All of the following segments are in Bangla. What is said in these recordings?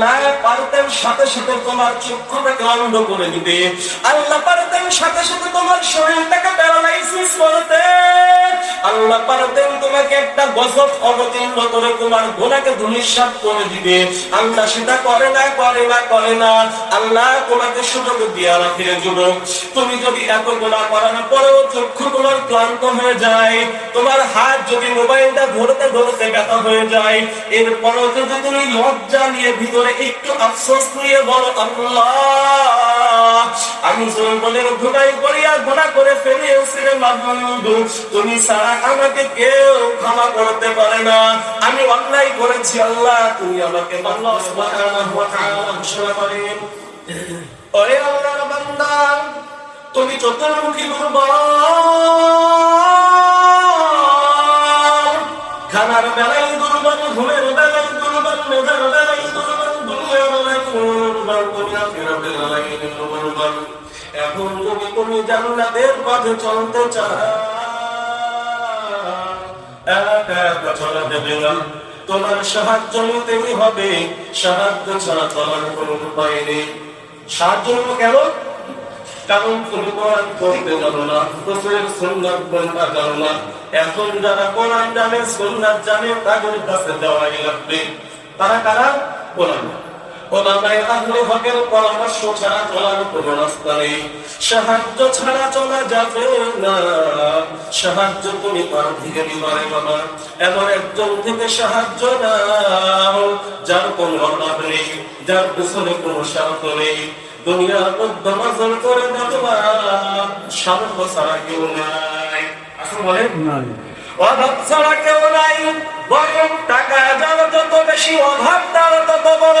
আল্লাহ পারতেন, সাথে সাথে তোমার চক্ষুটাকে অন্ধ করে আল্লাহ পারতেন, সাথে সাথে তোমার শরীরটাকে প্যারালাইসিস আল্লাহ পারতেন, তোমাকে একটা গজব অবতীর্ণ করে তোমার করে দিবে। আল্লাহ সেটা করে না করে না করে না। আল্লাহ তোমাকে সুযোগ দিয়া রাখে, যুবক। তুমি যদি এত পরেও চক্ষু তোমার ক্লান্ত হয়ে যায়, তোমার হাত যদি মোবাইলটা ধরতে ধরতে ব্যথা হয়ে যায়, এরপরও যদি তুমি লজ্জা নিয়ে ভিতরে একটু আফসোস নিয়ে আমি ধুলাই করিয়া করে ফেলিয়েছি রে তুমি ছাড়া আমাকে কেউ ক্ষমা করতে পারে না। আমি অন্যায় করেছি আল্লাহ। তুমি আমাকে আল্লাহ বান্দা, তুমি চতুর্মুখী এখন তুমি তুমি জান্নাতের পথে চলতে তোমার সাহায্য নিতেই হবে। সাহায্য ছাড়া চলার কোনো উপায় নেই। সাহায্য নেব কেন? কারণ তুমি কোরআন পড়তে জানো না, রসুলের সুন্নাত বলতে জানো না। এখন যারা কোরআন জানে, সুন্নাত জানে, তাদের কাছে দেওয়াই লাগবে। তারা কারা? কোরআন। ওলামায়ে আহলে হকের পরামর্শ ছাড়া চলার কোনো রাস্তা নেই। সাহায্য ছাড়া চলা যাবে না। সাহায্য তুমি কার থেকে নিবারে বাবা। এমন একজন থেকে সাহায্য নাও যার কোনো অভাব নেই যার পিছনে কোনো স্বার্থ নেই। দুনিয়ার মধ্যে করে দেখবা স্বার্থ ছাড়া কেউ নাই। আসলে বলেন অভাব ছাড়া কেউ নাই বরং টাকা যার যত বেশি অভাব তার তত বড়।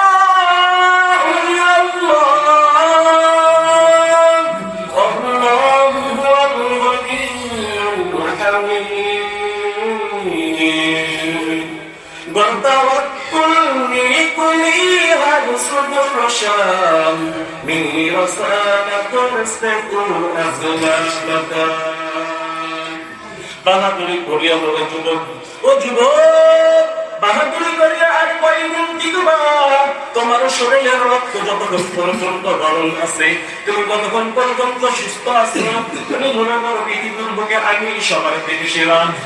الحميد وتوكل من كل يرزق الرشام من رسالة تستكون أزواجك বাহাদুরি করিয়া বলে যুবক ও যুবক বাহাদুরি তোমার আছে আমি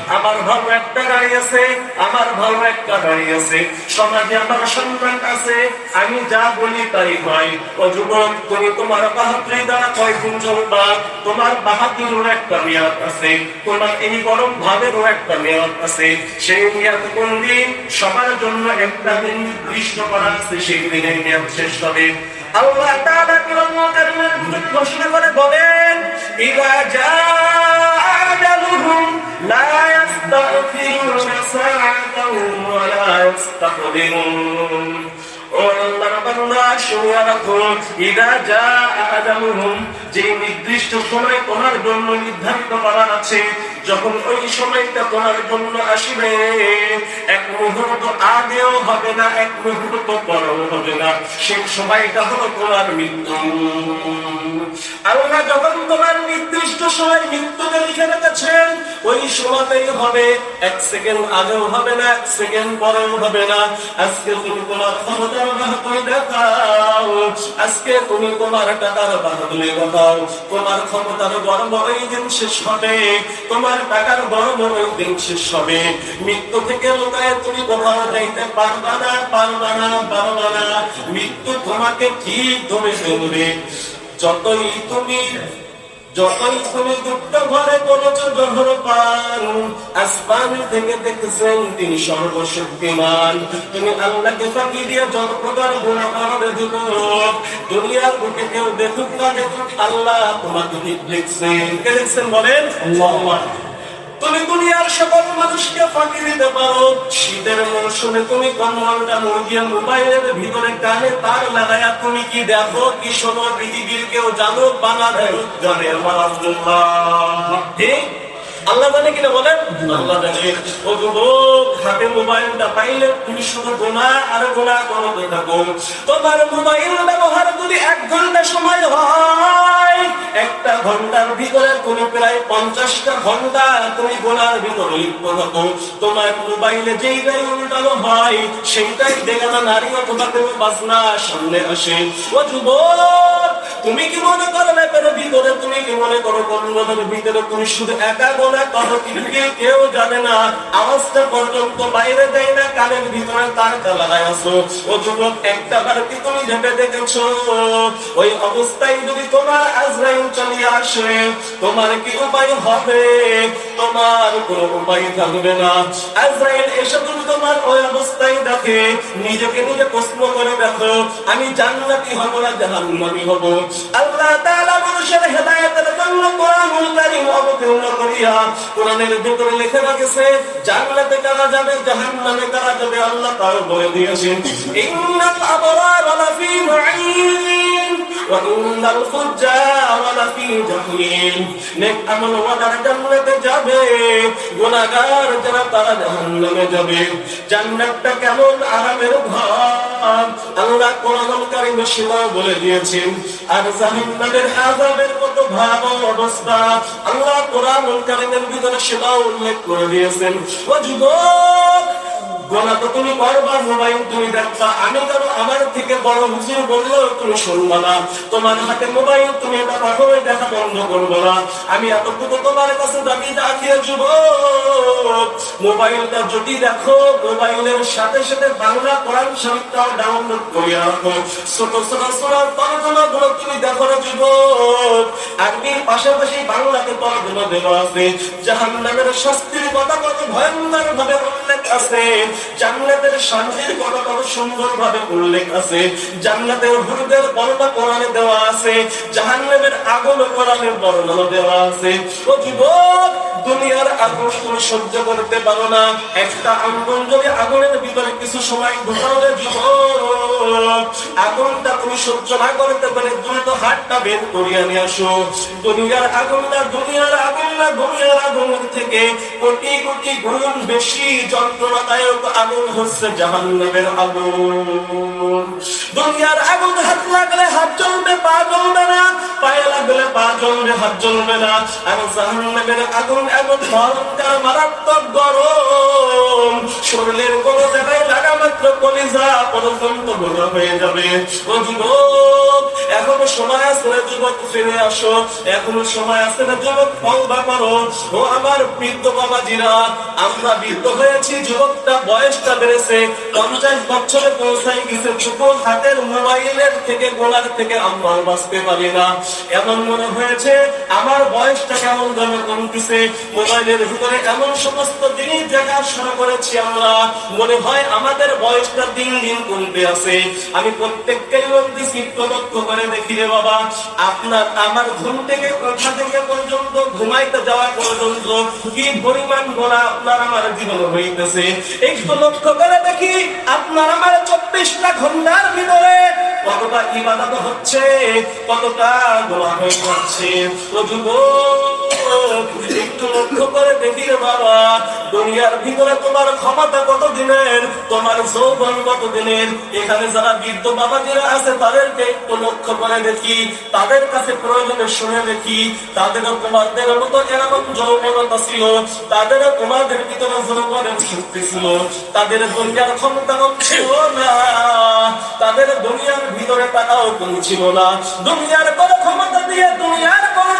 আমার ভালো একটা গাড়ি আছে, আমার ভালো একটা গাড়ি আছে। সমাজে আমার সন্তান আছে, আমি যা বলি তাই হয়। ও যুবক, তুমি তোমার বাহাদুরি দ্বারা কয়দিন চলবা? তোমার বাহাদুরের একটা মেয়াদ আছে, তোমার এই গরম ভাবেরও একটা মেয়াদ আছে। সেই মেয়াদ কোন দিন সবার জন্য একটা দিন নির্দিষ্ট করা আছে, সেই দিনের মেয়াদ শেষ হবে। আল্লাহ তাআলা কোরআনুল কারীমের ঘোষণা করে বলেন ইযা জাআ আজালুহুম লা ইস্তাগফিরুনা সাআতাও ওয়া লা ইস্তাকদিমুন ইদা যে নির্দিষ্ট সময় তোমার জন্য নির্ধারিত করা আছে যখন ওই সময়টা তোমার জন্য আসবে, এক মুহূর্ত আগেও হবে না, এক মুহূর্ত পরেও হবে না। সেই সময়টা হলো তোমার মৃত্যু। আল্লাহ যখন তোমার নির্দিষ্ট সময় মৃত্যুকে লিখে রেখেছেন ওই সময়তেই হবে, এক সেকেন্ড আগেও হবে না, এক সেকেন্ড পরেও হবে না। আজকে তুমি তোমার ক্ষমতার বাহাদুরি দেখাও। আজকে তুমি তোমার টাকার বাহাদুরি দেখাও। তোমার ক্ষমতার গর্ব ওই দিন শেষ হবে। তোমার মৃত্যু থেকে লোকায় তুমি কোথাও তোমাকে ঠিক ধরে ফেলবে? যতই তুমি যতই তুমি দুঃখ ঘরে করেছ জহর পান, আসমান থেকে দেখেছেন তিনি সর্বশক্তিমান। তুমি আল্লাহকে ফাঁকি দিয়ে যত প্রকার গুণা করবে দিব দুনিয়ার বুকে কেউ দেখুক না দেখুক, আল্লাহ তোমাকে দেখছেন কে দেখছেন বলেন? তুমি দুনিয়ার সকল মানুষকে ফাঁকি দিতে পারো। শীতের মৌসুমে তুমি কম্বলটা মুরগিয়ে মোবাইলের ভিতরে কানে তার লাগায়া তুমি কি দেখো? কি শোনো? পৃথিবীর কেউ জানো বাংলাদেশ জানে আমার ঠিক? আল্লাহ জানে কিনা বলেন? আল্লাহ যুবক, হাতে মোবাইলটা পাইলে তুমি শুধু গোনা আর গোনা করতে থাকো। তোমার মোবাইল ব্যবহার যদি এক ঘণ্টা সময় হয়, একটা ঘণ্টার ভিতরে তুমি প্রায় পঞ্চাশটা ঘণ্টা তুমি গোনার ভিতরে লিপ্ত থাকো। তোমার মোবাইলে যেই গাড়ি উল্টানো হয়, সেইটাই দেখে না নারী অথবা কোনো বাজনা সামনে আসে। ও যুবক, তুমি কি মনে করো কেন ভিতরে? তুমি কি মনে করো কর্মদের ভিতরে তুমি শুধু একা গোনা করো কিন্তু কেউ জানে না। আওয়াজটা না কি তোমার কি উপায় হবে? তোমার কোনো উপায় থাকবে না। আজরাইল এসে তুমি তোমার ওই অবস্থায় দেখে, নিজেকে নিজে প্রশ্ন করে দেখো, আমি জান্নাতি হব না জাহান্নামি হব। আল্লাহ মানুষের হেদায়েতের জন্য করিয়া কোরআনের ভিতরে লেখা রাখেছে, জান্নাতে কারা যাবে, জাহান্নামে কারা যাবে, আল্লাহ তার বলে দিয়েছেন, ইন্নাল আবরার লাফি নাঈম কেমন আরামের ঘর আল্লাহ কোরআনুল কারীমে বলে দিয়েছেন, আর জাহান্নামের আযাবের কত ভয়াবহ অবস্থা আল্লাহ কোরআনুল কারীমের ভিতরে সেটাও উল্লেখ করে দিয়েছেন ও যুবক মোবাইলটা যদি দেখো, মোবাইলের সাথে সাথে বাংলা কোরআন শরীফটাও ডাউনলোড করিয়া রাখো। ছোট ছোট সোনারগুলো তুমি দেখো না যুব আরবির পাশাপাশি বাংলাতে তরজমা দেওয়া আছে। জাহান্নামের শাস্তির কথা কত ভয়ঙ্কর ভাবে আছে জান্নাতের শান্তির কথা সুন্দর ভাবে উল্লেখ আছে। জান্নাতের হুরদের বর্ণনা কোরআনে দেওয়া আছে। জাহান্নামের আগুন কোরআনে বর্ণনা দেওয়া আছে। ও যুবক দুনিয়ার আগুন তুমি সহ্য করতে পারো না। একটা আগুন যদি আগুনের ভিতরে কিছু সময় যুবক আগুনটা তুমি সহ্য না করতে পারে, দ্রুত হাতটা বের করিয়া নিয়ে আসো। দুনিয়ার আগুন না, দুনিয়ার আগুন না, দুনিয়ার আগুনের থেকে কোটি কোটি গুণ বেশি যন্ত্রণাদায়ক আগুন হচ্ছে জাহান্নামের আগুন। দুনিয়ার আগুন হাত লাগলে হাত চলবে পা চলবে না পায়ে লাগলে পা জ্বলবে, হাত জ্বলবে না। আর জাহান্নামের আগুন এমন ভয়ঙ্কর, মারাত্মক গরম। শরীরের কোন জায়গায় লাগা মাত্র কলিজা পর্যন্ত গোলা হয়ে যাবে। ও যুবক এখনও সময় আছে না যুবক, ফিরে আসো। এখনও সময় আছে না যুবক ফলবা করো ও আমার বৃদ্ধ বাবাজিরা, আমরা বৃদ্ধ হয়েছি, যুবকটা বয়সটা বেড়েছে। পঞ্চাশ বছরে পৌঁছাই গেছে যুবক হাতের মোবাইলের থেকে, গোলার থেকে আমরা বাঁচতে পারি না। এমন মনে হয়েছে? আমার বয়সটা কেমন ভাবে কমতেছে। মোবাইলের ভিতরে এমন সমস্ত জিনিস দেখাশোনা করেছি আমরা। মনে হয় আমাদের বয়সটা দিন দিন কমতে আছে। আমি প্রত্যেককে বলতেছি লক্ষ্য করে দেখি রে বাবা, আপনার আমার ঘুম থেকে কোথা থেকে পর্যন্ত, ঘুমাইতে যাওয়া পর্যন্ত কি পরিমাণ গোনা আপনার আমার জীবন হইতেছে? একটু লক্ষ্য করে দেখি, আপনার আমার চব্বিশটা ঘণ্টার ভিতরে কতটা ইবাদত হচ্ছে কতটা গোলামে যাচ্ছে ও যুবক একটু লক্ষ্য করে বাবা, দুনিয়ার ভিতরে তোমার ক্ষমতা কত দিনের, তোমার কত দিনের? এখানে যারা বৃদ্ধ আছে, তাদেরকে একটু লক্ষ্য করে দেখি, তাদের কাছে প্রয়োজনে শুনে দেখি, তাদেরও তোমাদের মতো এরকম যৌবনতা ছিল তাদেরও তোমাদের ভিতরে যৌবনের শক্তি ছিল, তাদের দুনিয়ার ক্ষমতা ছিল না, তাদের দুনিয়ার ভিতরে টাকাও কম ছিল না, দুনিয়ার কোন ক্ষমতা দিয়ে দুনিয়ার কোন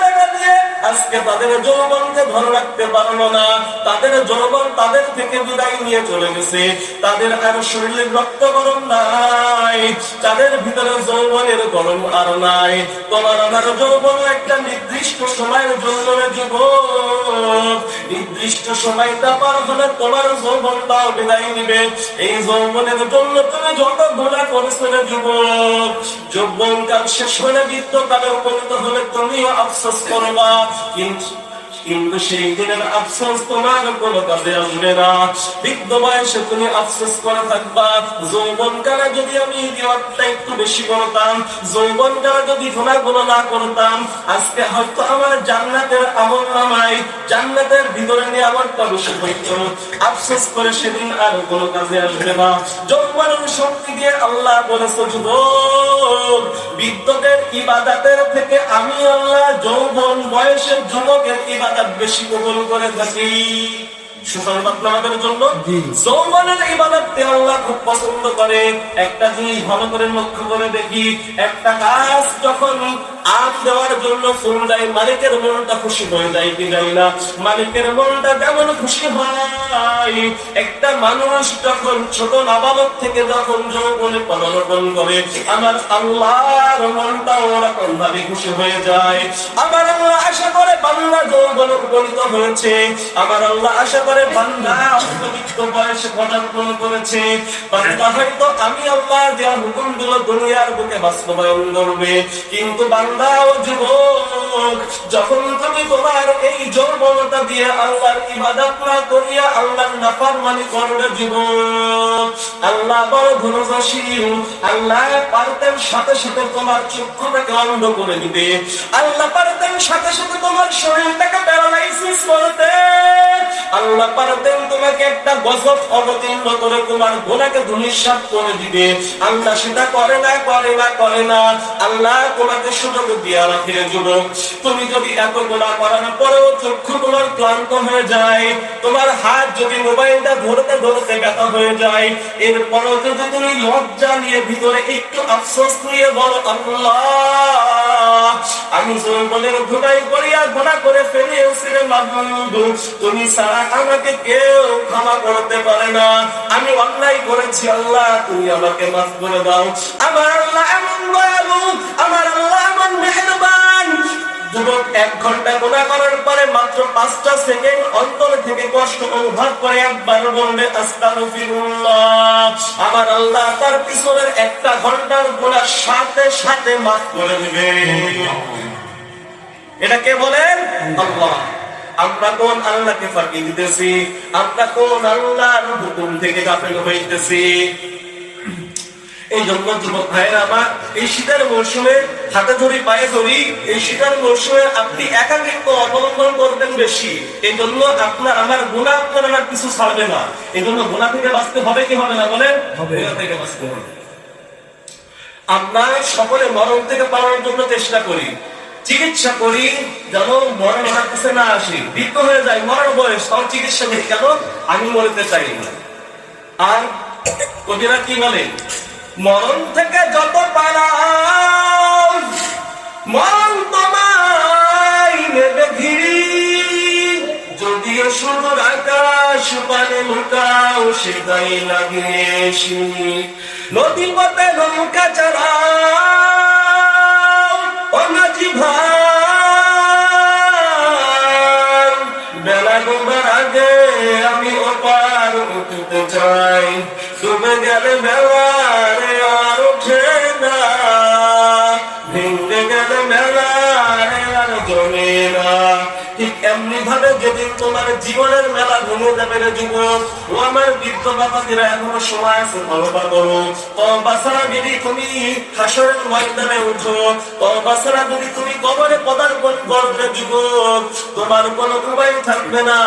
আজকে তাদের যৌবনকে ধরে রাখতে পারল না। তাদের যৌবন তাদের থেকে বিদায় নিয়ে চলে গেছে। তাদের আর শরীরের রক্ত গরম নাই। তাদের ভিতরে যৌবনের গরম আর নাই। তোমার আমার যৌবন একটা নির্দিষ্ট সময়ের জন্য রে যুবক। নির্দিষ্ট সময়টা পার হলে তোমার যৌবনটাও বিদায় নিবে। এই যৌবনের জন্য তুমি যত ঘোরা করেছ রে যুবক। যৌবনকাল শেষ হলে বৃদ্ধকালে উপনীত হলে তুমিও আফসোস করবা। কিন্তু সেই দিনের আফসোস তোমার কোনো কাজে আসবে না। বৃদ্ধ বয়সে তুমি আফসোস করে থাকবা। যৌবন কালে যদি আমি দেওয়ারটা একটু বেশি করতাম যৌবন কালে যদি গুণাগুলো না করতাম, আজকে হয়তো আমার জান্নাতের আমল নামাই জান্নাতের ভিতরে নিয়ে আমারটা বেশি হইত আফসোস করে সেদিন আর কোনো কাজে আসবে না। যৌবনের শক্তি দিয়ে আল্লাহ বলেছে, যুবক বিদ্যুতের ইবাদাতের থেকে আমি আল্লাহ যৌবন বয়সের যুবকের ইবাদাত বেশি কবল করে থাকি। সুসংবাদ আমাদের জন্য যৌবনের ইবাদতকে আল্লাহ খুব পছন্দ করে। একটা জিনিস ভালো করে লক্ষ্য করে দেখি একটা গাছ যখন আখ দেওয়ার জন্য ফুল দেয় মালিকের মনটা খুশি হয়ে যায় কি যায় না? মালিকের মনটা যেমন খুশি হয় একটা মানুষ যখন ছোট নাবালক থেকে যখন যৌবনে পদার্পণ করে আমার আল্লাহর মনটা ওরকম ভাবে খুশি হয়ে যায়। আমার আল্লাহ আশা করে বাংলা যৌবন উপনীত হয়েছে। আমার আল্লাহ আশা করে বান্দা অল্পবিত্ত বয়সে পদার্পণ করেছে, বান্দা হয়তো আমি আল্লাহ দেওয়া হুকুমগুলো দুনিয়ার বুকে বাস্তবায়ন করবে। কিন্তু বান্দা ও যুবক, যখন তুমি তোমার এই যৌবনতা দিয়ে আল্লাহর ইবাদত না করিয়া আল্লাহর নাফরমানি করবে যুবক, আল্লাহ বড় ধনশীল আল্লাহ পারতেন সাথে সাথে তোমার চক্ষুটাকে অন্ধ করে দিবে। আল্লাহ পারতেন সাথে সাথে তোমার শরীরটাকে প্যারালাইসিস করতে। আল্লাহ ক্লান্ত হয়ে যায়, তোমার হাত যদি মোবাইলটা ধরতে ধরতে ব্যথা হয়ে যায়, এরপরও যদি তুমি লজ্জা নিয়ে ভিতরে একটু আফসোস নিয়ে বলো আমি যৌবনের ধুলাই করিয়া গোনা করে ফেলিয়েছি রে মাহমুদু তুমি ছাড়া আমাকে কেউ ক্ষমা করতে পারে না। আমি অন্যায় করেছি, আল্লাহ, তুমি আমাকে মাফ করে দাও। আমার আল্লাহ এমন দয়ালু, আমার আল্লাহ এমন মেহেরবান। যুবক, এক ঘণ্টা গোনা করার পরে মাত্র পাঁচটা সেকেন্ড অন্তর থেকে কষ্ট অনুভব করে একবার আমার আল্লাহ তার পিছনের একটা ঘণ্টার গোনার সাথে সাথে মাফ করে দেবে। এটা কে বলেন? আল্লাহ। আমরা কোন আল্লাহকে ফাঁকি দিতেছি? আমরা কোন আল্লাহর হুকুম থেকে গাফেল হইতেছি এই জন্য যুবক ভাইয়েরা আমার এই শীতের মৌসুমে হাতে ধরি পায়ে ধরি এই শীতের মৌসুমে আপনি একাকিত্ব অবলম্বন করবেন বেশি। এই জন্য আপনার আমার গুণা আপনার আমার কিছু ছাড়বে না। এই জন্য গুণা থেকে বাঁচতে হবে কি হবে না বলেন? গুণা থেকে বাঁচতে হবে। আমরা সকলে মরণ থেকে পালানোর জন্য চেষ্টা করি। চিকিৎসা করি, যেন মরণ কাছে না আসি। বৃদ্ধ হয়ে যায় মরণ বয়স, তাও চিকিৎসা করি, কেন? আমি মরতে চাই না। আর কবিরা কি বলে? মরণ থেকে যত পালাও, মরণ তোমায় নেবে ঘিরি। যদিও সুদূর আকাশ, পানে লুকাও, সেটাই লাগে নদী পথে নৌকা বেলা ডুবার আগে আমি ওপার উঠতে চাই। ডুবে গেলে বেলারে যেদিন তোমার জীবনের মেলা ভেঙে যাবে রে যুবক, ও আমার বৃদ্ধ বাবাদিরা এখনও সময় আছে তবা করো। তবা ছাড়া যদি তুমি হাসরের ময়দানে উঠো তবা ছাড়া যদি তুমি কবরে পদার্পণ করবে যুবক, তোমার কোনো উপায় থাকবে না,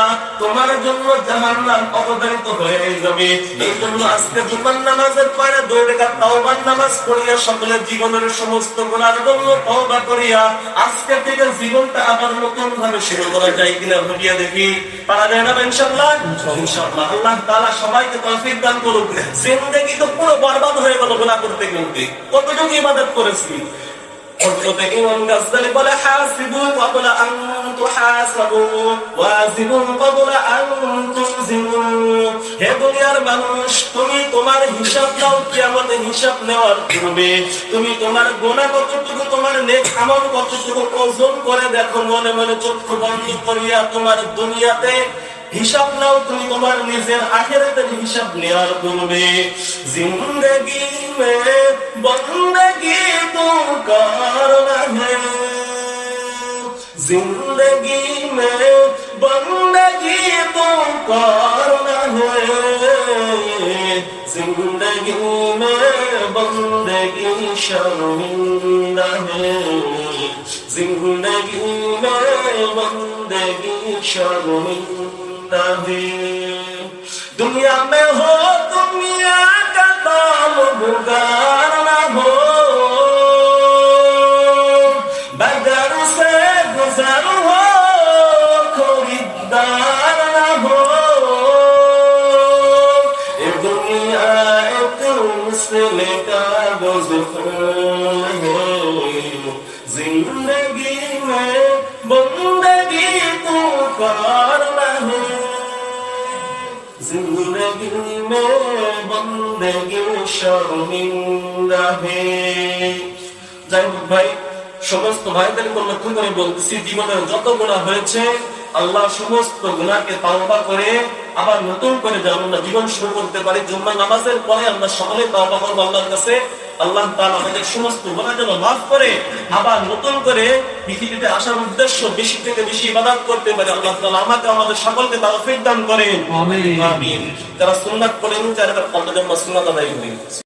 তোমার জন্য জাহান্নাম অবতারিত হয়ে যাবে। এই জন্য আজকে জুমার নামাজের পরে দুই রেখা তাওবার নামাজ পড়িয়া সকলের জীবনের সমস্ত গুণার জন্য তওবা করিয়া আজকে থেকে জীবনটা আবার নতুন ভাবে শুরু করা যায় কিনা ভাবিয়া দেখি পারা যায় না ইনশাল্লাহ ইনশাআল্লাহ, আল্লাহ তাআলা সবাইকে দান করুক। জিন্দেগি তো পুরো বরবাদ হয়ে গেল গুনাহ করতে করতে। কতটুকু ইবাদত করেছি? হে দুনিয়ার মানুষ, তুমি তোমার হিসাব দাও কিয়ামতে হিসাব নেওয়ার পূর্বে। তুমি তোমার গোনা কতটুকু, তোমার নেক আমল কতটুকু ওজন করে দেখো, মনে মনে চক্ষু বন্ধ করিয়া তোমার দুনিয়াতে হিসাব নাও তুমি তোমার নিজের আখেরাতের হিসাব নেওয়ার পূর্বে। জিন্দগি মে, বন্দগি তো কার জিন্দগি মে, বন্দগি তো কার জিন্দগি মে, বন্দগি শর্মিন্দা হে। জিন্দগি মে, বন্দগি শর্মিন্দা نبی دنیا میں ہو دنیا کا শর্মিন্দা ভাই, সমস্ত ভাইদেরকে লক্ষ্য করে বলছি জীবনের যত গুণা হয়েছে, আল্লাহ সমস্ত গুণাকে তাওবা করে আবার নতুন করে আমরা জীবন শুরু করতে পারি জুম্মা নামাজের পরে আমরা সকলে তাওবা করব আল্লাহর কাছে। আল্লাহ তাআলা আমাদের সমস্ত গোনা যেন মাফ করে আবার নতুন করে পৃথিবীতে আসার উদ্দেশ্য বেশি থেকে বেশি ইবাদত করতে পারে। আল্লাহ তাআলা আমাকে আমাদের সকলকে তাওফিক দান করেন। আমিন। যারা সুন্নাত করেন যারা কত জন্য সুন্নাত আদায় করেন।